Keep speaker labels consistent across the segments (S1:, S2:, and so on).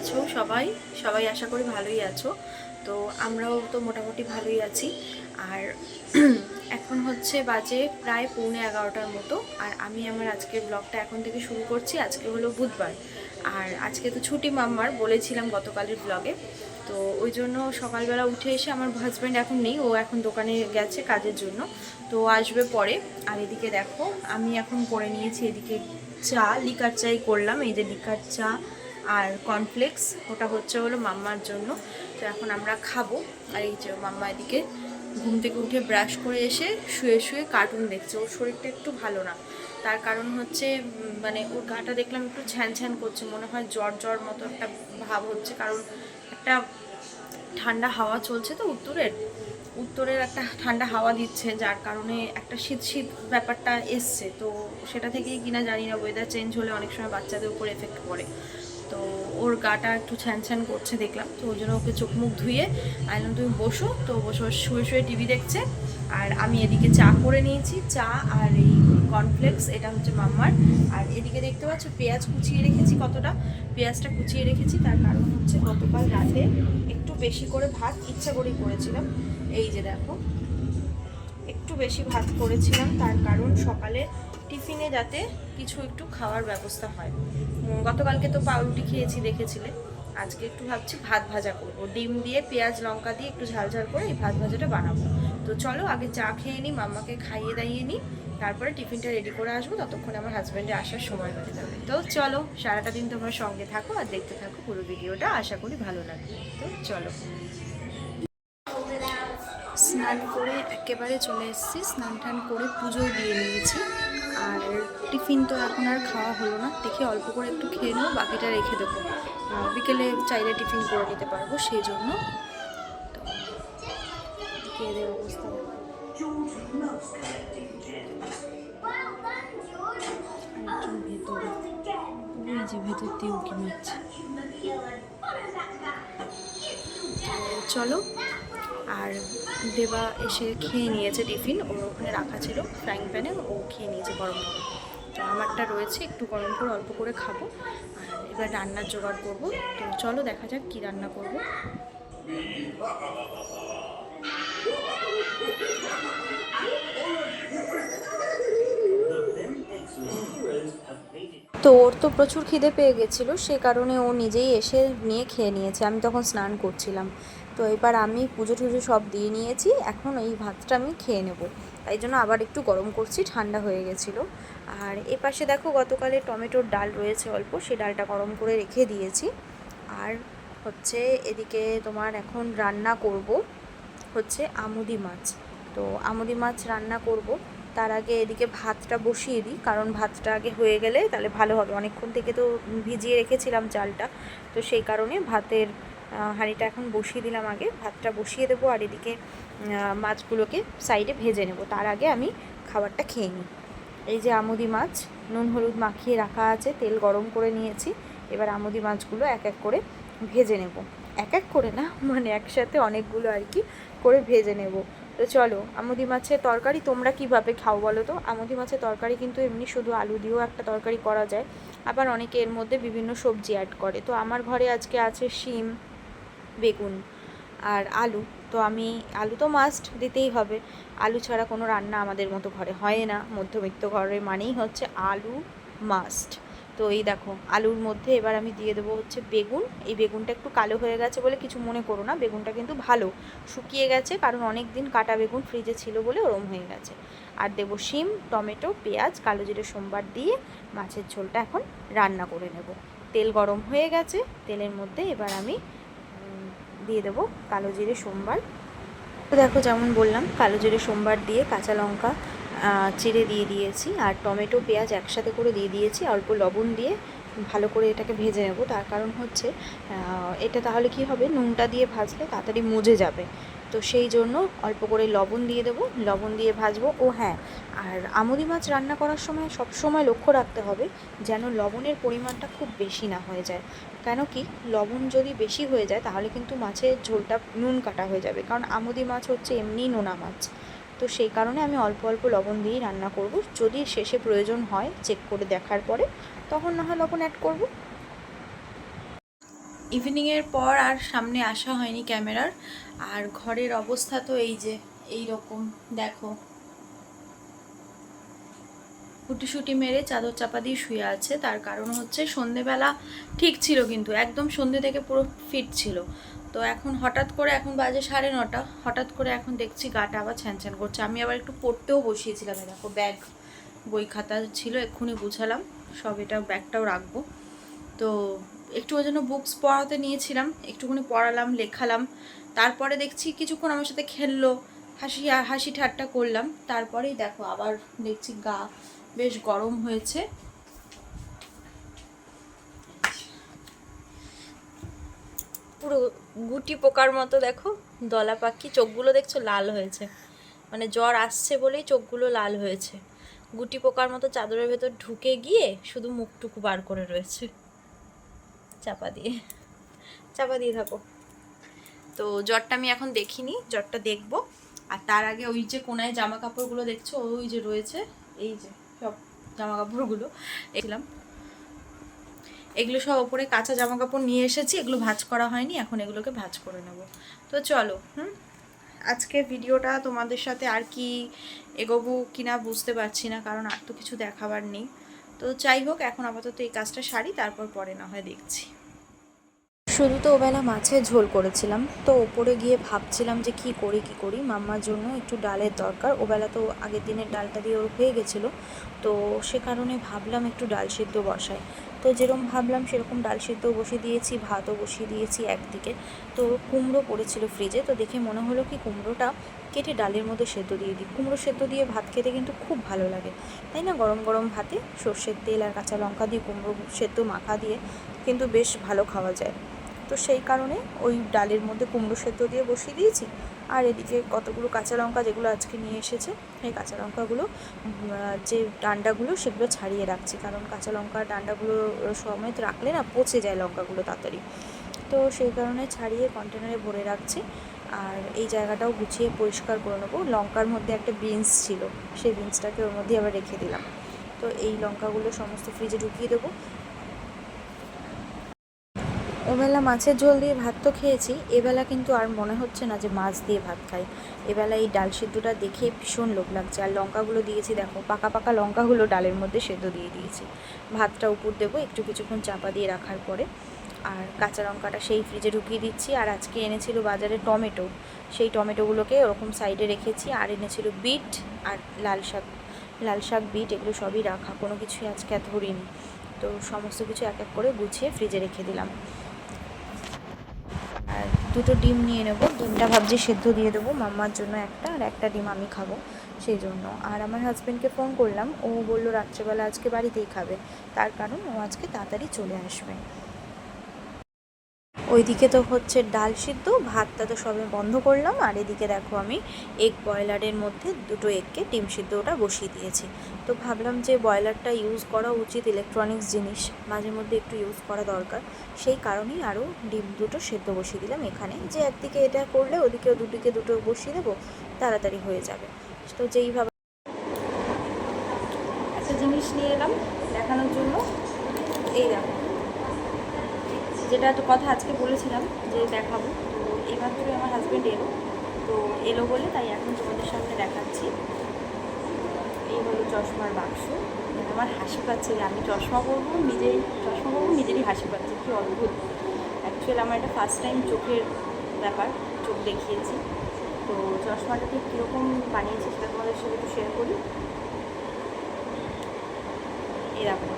S1: আছো সবাই? সবাই আশা করি ভালোই আছো। তো আমরাও তো মোটামুটি ভালোই আছি। আর এখন হচ্ছে বাজে প্রায় পৌনে এগারোটার মতো। আর আমি আমার আজকের ব্লগটা এখন থেকে শুরু করছি। আজকে হলো বুধবার। আর আজকে তো ছুটি মাম্মার, বলেছিলাম গতকালের ব্লগে তো ওই জন্য সকালবেলা উঠে এসে আমার হাজব্যান্ড এখন নেই। ও এখন দোকানে গেছে কাজের জন্য। তো আসবে পরে। আর এদিকে দেখো, আমি এখন করে নিয়েছি এদিকে চা, লিকার চাই করলাম। এই যে লিকার চা আর কর্নফ্লেক্স ওটা হচ্ছে হলো মাম্মার জন্য। তো এখন আমরা খাব। আর এই যে মাম্মা এদিকে ঘুম থেকে উঠে ব্রাশ করে এসে শুয়ে শুয়ে কার্টুন দেখছে। ওর শরীরটা একটু ভালো না। তার কারণ হচ্ছে মানে ওর গাটা দেখলাম একটু ছ্যান ছ্যান করছে। মনে হয় জ্বর জ্বর মতো একটা ভাব হচ্ছে। কারণ একটা ঠান্ডা হাওয়া চলছে তো উত্তরের। উত্তরের একটা ঠান্ডা হাওয়া দিচ্ছে, যার কারণে একটা শীত শীত ব্যাপারটা এসছে। তো সেটা থেকেই কিনা জানি না ওয়েদার চেঞ্জ হলে অনেক সময় বাচ্চাদের উপর এফেক্ট পড়ে। তো ওর গাটা একটু ছ্যান ছ্যান করছে দেখলাম, তো ওই জন্য ওকে চোখ মুখ ধুয়ে আইলাম তুমি বসো। তো বসে শুয়ে শুয়ে টিভি দেখছে, আর আমি এদিকে চা করে নিয়েছি, চা আর এই কর্নফ্লেক্স এটা হচ্ছে মাম্মার। আর এদিকে দেখতে পাচ্ছ, পেঁয়াজ কুচিয়ে রেখেছি কতটা? পেঁয়াজটা কুচিয়ে রেখেছি, তার কারণ হচ্ছে গতকাল রাতে একটু বেশি করে ভাত ইচ্ছা করেই করেছিলাম। এই যে দেখো, একটু বেশি ভাত করেছিলাম, তার কারণ সকালে টিফিনে যাতে কিছু একটু খাওয়ার ব্যবস্থা হয়। গতকালকে তো পাউরুটি খেয়েছি, দেখেছিলে। আজকে একটু ভাবছি ভাত ভাজা করব। ডিম দিয়ে পেঁয়াজ, লঙ্কা দিয়ে একটু ঝাল ঝাল করে এই ভাত ভাজাটা বানাবো। তো চলো, আগে চা খেয়ে নিই মাম্মাকে খাইয়ে দাইয়ে নিই তারপরে টিফিনটা রেডি করে আসব, ততক্ষণে আমার হাজব্যান্ডে আসার সময় হয়ে যাবে। তো চলো, সারাটা দিন তোমরা সঙ্গে থাকো আর দেখতে থাকো পুরো ভিডিওটা আশা করি ভালো লাগবে। তো চলো। স্নান করে একেবারে চলে এসেছি, স্নান টান করে পুজো দিয়ে নিয়েছি। আর টিফিন তো এখন আর খাওয়া হলো না, দেখি অল্প করে একটু খেয়ে নেব, বাকিটা রেখে দেবো। বিকেলে চাইলে টিফিন করে নিতে পারব সেই জন্য। খেয়ে অবস্থা। ভেতরে। যে ভেতর দিয়ে উঁকি মারছে। চলো আর দেবা এসে খেয়ে নিয়েছে টিফিন ওর ওখানে রাখা ছিল ফ্রাইং প্যানে, ও খেয়ে নিয়েছে গরম গরম। তো আমারটা রয়েছে, একটু গরম করে অল্প করে খাব, আর এবার রান্নার জোগাড় করব। তো চলো দেখা যাক কী রান্না করব। তো ওর তো প্রচুর খিদে পেয়ে গেছিল, সে কারণে ও নিজেই এসে নিয়ে খেয়ে নিয়েছে। আমি তখন স্নান করছিলাম। তো এবার আমি পুজো টুজো সব দিয়ে নিয়েছি, এখন এই ভাতটা আমি খেয়ে নেব। তাই জন্য আবার একটু গরম করছি, ঠান্ডা হয়ে গেছিল। আর এ পাশে দেখো গতকালে টমেটোর ডাল রয়েছে অল্প, সে ডালটা গরম করে রেখে দিয়েছি। আর হচ্ছে এদিকে তোমার এখন রান্না করব হচ্ছে আমুদি মাছ। তো আমুদি মাছ রান্না করব, তার আগে এদিকে ভাতটা বসিয়ে দিই, কারণ ভাতটা আগে হয়ে গেলে তাহলে ভালো হবে। অনেকক্ষণ থেকে তো ভিজিয়ে রেখেছিলাম চালটা, তো সেই কারণে ভাতের হাঁড়িটা এখন বসিয়ে দিলাম আগে, ভাতটা বসিয়ে দেবো আর এদিকে মাছগুলোকে সাইডে ভেজে নেব। তার আগে আমি খাবারটা খেয়ে নিই। এই যে আমুদি মাছ, নুন হলুদ মাখিয়ে রাখা আছে, তেল গরম করে নিয়েছি। এবার আমুদি মাছগুলো এক এক করে ভেজে নেব। এক এক করে না মানে একসাথে অনেকগুলো আর কি করে ভেজে নেব। তো চলো, আমুদি মাছের তরকারি তোমরা কীভাবে খাও বলো তো? আমুদি মাছের তরকারি কিন্তু এমনি শুধু আলু দিয়েও একটা তরকারি করা যায়। আবার অনেকে এর মধ্যে বিভিন্ন সবজি অ্যাড করে। তো আমার ঘরে আজকে আছে শিম বেগুন আর আলু। তো আমি, আলু তো মাস্ট দিতেই হবে। আলু ছাড়া কোনো রান্না আমাদের মতো ঘরে হয় না। মধ্যবিত্ত ঘরে মানেই হচ্ছে আলু মাস্ট তো এই দেখো, আলুর মধ্যে এবার আমি দিয়ে দেবো হচ্ছে বেগুন। এই বেগুনটা একটু কালো হয়ে গেছে বলে কিছু মনে করো না। বেগুনটা কিন্তু ভালো। শুকিয়ে গেছে, কারণ অনেক দিন কাটা বেগুন ফ্রিজে ছিল বলে ওরম হয়ে গেছে। আর দেবো শিম, টমেটো, পেঁয়াজ, কালো জিরে সোমবার দিয়ে মাছের ঝোলটা এখন রান্না করে নেব। তেল গরম হয়ে গেছে। তেলের মধ্যে এবার আমি দিয়ে দেবো কালো জিরে, সোমবার। তো দেখো যেমন বললাম, কালো জিরে, সোমবার দিয়ে কাঁচা লঙ্কা চিড়ে দিয়ে দিয়েছি, আর টমেটো, পেঁয়াজ একসাথে করে দিয়ে দিয়েছি, অল্প লবণ দিয়ে ভালো করে এটাকে ভেজে নেব। তার কারণ হচ্ছে এটা তাহলে কি হবে? নুনটা দিয়ে ভাজলে তাড়াতাড়ি মজে যাবে। তো সেই জন্য অল্প করে লবণ দিয়ে দেবো। লবণ দিয়ে ভাজবো। ও হ্যাঁ আর আমুদি মাছ রান্না করার সময় সব সময় লক্ষ্য রাখতে হবে যেন লবণের পরিমাণটা খুব বেশি না হয়ে যায়। কেন কি? লবণ যদি বেশি হয়ে যায় তাহলে কিন্তু মাছের ঝোলটা নুন কাটা হয়ে যাবে। কারণ আমুদি মাছ হচ্ছে এমনি নোনা মাছ। তো সেই কারণে আমি অল্প অল্প লবণ দিয়েই রান্না করব। যদি শেষে প্রয়োজন হয় চেক করে দেখার পরে, তখন না হয় লবণ অ্যাড করব। ইভিনিংয়ের পর আর সামনে আসা হয়নি ক্যামেরার। আর ঘরের অবস্থা তো এই যে এই রকম দেখো। ফুটিসুটি মেরে চাদর চাপা দিয়ে শুয়ে আছে। তার কারণ হচ্ছে সন্ধেবেলা ঠিক ছিল কিন্তু, একদম সন্ধে থেকে পুরো ফিট ছিল। তো এখন হঠাৎ করে এখন বাজে সাড়ে নটা, হঠাৎ করে এখন দেখছি গাটা আবার ছ্যানছ্যান করছে। আমি আবার একটু পড়তেও বসিয়েছিলাম দেখো ব্যাগ, বই খাতা ছিল, এক্ষুনি গুছালাম, সব এটা ব্যাগটাও রাখব। তো একটু ওই জন্য বুকস পড়াতে নিয়েছিলাম, একটুখানি পড়ালাম, লেখালাম, তারপরে দেখছি কিছুক্ষণ আমার সাথে খেললো, হাসি হাসি ঠাট্টা করলাম, তারপরেই দেখো আবার দেখছি গা বেশ গরম হয়েছে। পুরো গুটি পোকার মতো দেখো, দলা পাখি, চোখগুলো দেখছ লাল হয়েছে। মানে জ্বর আসছে বলেই চোখগুলো লাল হয়েছে। গুটি পোকার মতো চাদরের ভেতর ঢুকে গিয়ে শুধু মুখটুকু বার করে রয়েছে। চাপা দিয়ে। চাপা দিয়ে থাকো। তো জ্বরটা আমি এখন দেখিনি, জ্বরটা দেখব। আর তার আগে ওই যে কোনায় জামা কাপড়গুলো দেখছ, ওই যে রয়েছে, এই যে সব জামা কাপড়গুলো এগুলাম এগুলো সব ওপরে কাঁচা জামা কাপড় নিয়ে এসেছি, এগুলো ভাঁজ করা হয়নি, এখন এগুলোকে ভাঁজ করে নেব। তো চলো, হুম? আজকে ভিডিওটা তোমাদের সাথে আর কি এগোবো কিনা বুঝতে পারছি না, কারণ আর তো কিছু দেখাবার নেই। তো যাই হোক, এখন আপাতত এই কাজটা সারি, তারপর পরে না হয় দেখছি। শুধু তো ওবেলা মাছের ঝোল করেছিলাম, তো ওপরে গিয়ে ভাবছিলাম যে কি করি কি করি। মাম্মার জন্য একটু ডালের দরকার, ওবেলা তো আগের দিনের ডালটা দিয়ে ওর হয়ে গেছিল, তো সে কারণে ভাবলাম একটু ডাল সিদ্ধ বসাই। তো যেরকম ভাবলাম সেরকম ডাল সিদ্ধ বসিয়ে দিয়েছি, ভাতও বসিয়ে দিয়েছি একদিকে। তো কুমড়ো পড়েছিল ফ্রিজে তো দেখে মনে হলো কি কুমড়োটা কেটে ডালের মধ্যে সেদ্ধ দিয়ে দিই। কুমড়ো সেদ্ধ দিয়ে ভাত খেতে কিন্তু খুব ভালো লাগে। তাই না? গরম গরম ভাতে সর্ষের তেল আর কাঁচা লঙ্কা দিয়ে কুমড়ো সেদ্ধ মাখা দিয়ে কিন্তু বেশ ভালো খাওয়া যায়। তো সেই কারণে ওই ডালের মধ্যে কুমড়ো সেদ্ধ দিয়ে বসিয়ে দিয়েছি। আর এদিকে কতগুলো কাঁচা লঙ্কা যেগুলো আজকে নিয়ে এসেছে সেই কাঁচা লঙ্কাগুলো যে ডান্ডাগুলো সেগুলো ছাড়িয়ে রাখছি। কারণ কাঁচা লঙ্কার ডান্ডাগুলো সমেত রাখলে না পচে যায় লঙ্কাগুলো তাড়াতাড়ি। তো সেই কারণে ছাড়িয়ে কন্টেনারে ভরে রাখছি। আর এই জায়গাটাও গুছিয়ে পরিষ্কার করে নেব। লঙ্কার মধ্যে একটা বিনস ছিল, সেই বিনসটাকে ওর মধ্যে আবার রেখে দিলাম। তো এই লঙ্কাগুলো সমস্ত ফ্রিজে ঢুকিয়ে দেবো। ওবেলা মাছের ঝোল দিয়ে ভাত তো খেয়েছি, এবেলা কিন্তু আর মনে হচ্ছে না যে মাছ দিয়ে ভাত খাই। এবেলা এই ডাল সিদ্ধটা দেখে ভীষণ লোভ লাগছে, আর লঙ্কাগুলো দিয়েছি দেখো, পাকা পাকা লঙ্কাগুলো ডালের মধ্যে সেদ্ধ দিয়ে দিয়েছি। ভাতটা উপর দেবো, একটু কিছুক্ষণ চাপা দিয়ে রাখার পরে। আর কাঁচা লঙ্কাটা সেই ফ্রিজে ঢুকিয়ে দিচ্ছি, আর আজকে এনেছিল বাজারে টমেটো। সেই টমেটোগুলোকে ওরকম সাইডে রেখেছি, আর এনেছিল বিট আর লাল শাক লাল শাক, বিট, এগুলো সবই রাখা, কোনো কিছুই আজকে ধরিনি। তো সমস্ত কিছু এক এক করে গুছিয়ে ফ্রিজে রেখে দিলাম। দুটো ডিম নিয়ে নেব। ডিমটা ভাবছি সেদ্ধ দিয়ে দেবো, মাম্মার জন্য একটা, আর একটা ডিম আমি খাব সেই জন্য। আর আমার হাজব্যান্ডকে ফোন করলাম, ও বলল রাত্রেবেলা আজকে বাড়িতেই খাবে, তার কারণ ও আজকে তাড়াতাড়ি চলে আসবে। ওইদিকে তো হচ্ছে ডাল সিদ্ধ, ভাতটা তো সবে বন্ধ করলাম, আর এদিকে দেখো আমি এগ বয়লারের মধ্যে দুটো এগকে ডিম সিদ্ধ ওটা বসিয়ে দিয়েছি। তো ভাবলাম যে বয়লারটা ইউজ করা উচিত ইলেকট্রনিক্স জিনিস, মাঝে মধ্যে একটু ইউজ করা দরকার। সেই কারণেই আরও ডিম দুটো সেদ্ধ বসিয়ে দিলাম এখানে। যে একদিকে এটা করলে ওদিকে দুদিকে দুটো বসিয়ে দেবো, তাড়াতাড়ি হয়ে যাবে। তো যেইভাবে একটা জিনিস নিয়ে এলাম দেখানোর জন্য। এই দেখো। যেটা তো কথা আজকে বলেছিলাম যে দেখাবো, তো এবার ধরে আমার হাজব্যান্ড এলো, তো এলো বলে তাই এখন তোমাদের সামনে দেখাচ্ছি। এই হলো চশমার বাক্স। আমার হাসি পাচ্ছে আমি চশমা পরবো, নিজেই চশমা পরবো, নিজেরই হাসি পাচ্ছে, কি অদ্ভুত। অ্যাকচুয়ালি আমার এটা ফার্স্ট টাইম চোখের ব্যাপার, চোখ দেখিয়েছি। তো চশমাটা ঠিক কীরকম বানিয়েছি সেটা তোমাদের সাথে একটু শেয়ার করি। এরকম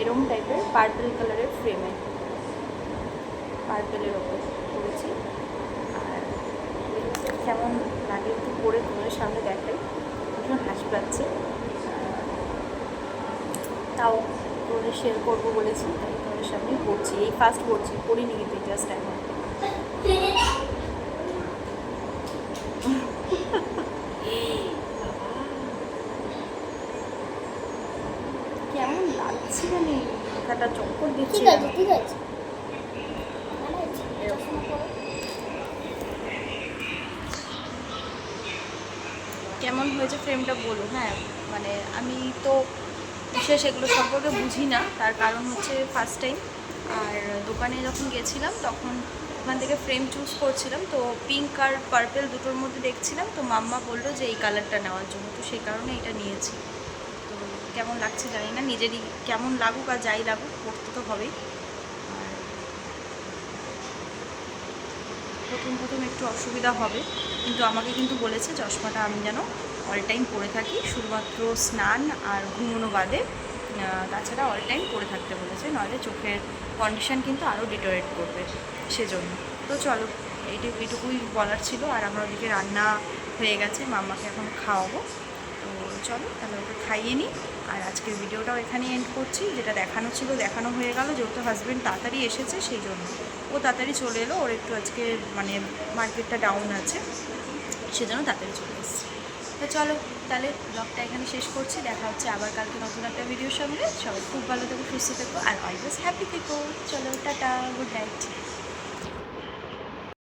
S1: এরকম টাইপের পার্পল কালারের ফ্রেমে পার্পেলের ওপর করেছি আর কেমন লাগে একটু পরে তোমাদের সামনে দেখাই। ভীষণ হাসি পাচ্ছে। তাও তোমাদের শেয়ার করব বলেছি, তাই তোমাদের সামনে পড়ছি। এই ফার্স্ট পড়ছি, পড়িনি কিন্তু জাস্ট এখন। কেমন লাগছে জানি। মাথাটা চক্কর দিচ্ছে
S2: ঠিক আছে ভালো আছে চশমা পরো।
S1: কেমন হয়েছে ফ্রেমটা বলুন হ্যাঁ মানে আমি তো বিশেষ এগুলো সম্পর্কে বুঝি না, তার কারণ হচ্ছে ফার্স্ট টাইম আর দোকানে যখন গেছিলাম, তখন ওখান থেকে ফ্রেম চুজ করছিলাম, তো পিঙ্ক আর পার্পেল দুটোর মধ্যে দেখছিলাম, তো মাম্মা বলল যে এই কালারটা নেওয়ার জন্য, তো সেই কারণে এটা নিয়েছি। তো কেমন লাগছে জানি না, নিজেরই কেমন লাগুক আর যাই লাগুক, করতে তো হবেই আর প্রথম প্রথম একটু অসুবিধা হবে, কিন্তু আমাকে কিন্তু বলেছে চশমাটা আমি যেন অল টাইম পরে থাকি, শুধুমাত্র স্নান আর ঘুমোনো বাদে। তাছাড়া অল টাইম পরে থাকতে বলেছে, নইলে চোখের কন্ডিশন কিন্তু আরও ডিটোরেট করবে সেজন্য। তো চলো, এইটু, এইটুকুই বলার ছিল, আর আমার ওদিকে রান্না হয়ে গেছে মাম্মাকে এখন খাওয়াবো। তো চলো, তাহলে ওকে খাইয়ে নিই। আর আজকের ভিডিওটাও এখানেই এন্ড করছি। যেটা দেখানো ছিল, দেখানো হয়ে গেল। যেহেতু হাজব্যান্ড তাড়াতাড়ি এসেছে, সেই জন্য। ও তাড়াতাড়ি চলে এলো, ওর একটু আজকে মানে মার্কেটটা ডাউন আছে, সেজন্য তাড়াতাড়ি চলে এসেছে। তো চলো, তাহলে ব্লগটা এখানে শেষ করছি। দেখা হচ্ছে আবার কালকে নতুন একটা ভিডিওর সঙ্গে। সবাই খুব ভালো থেকো, সুস্থ থেকো, আর অলওয়েজ হ্যাপি থেকো। চলো, টাটা গুড নাইট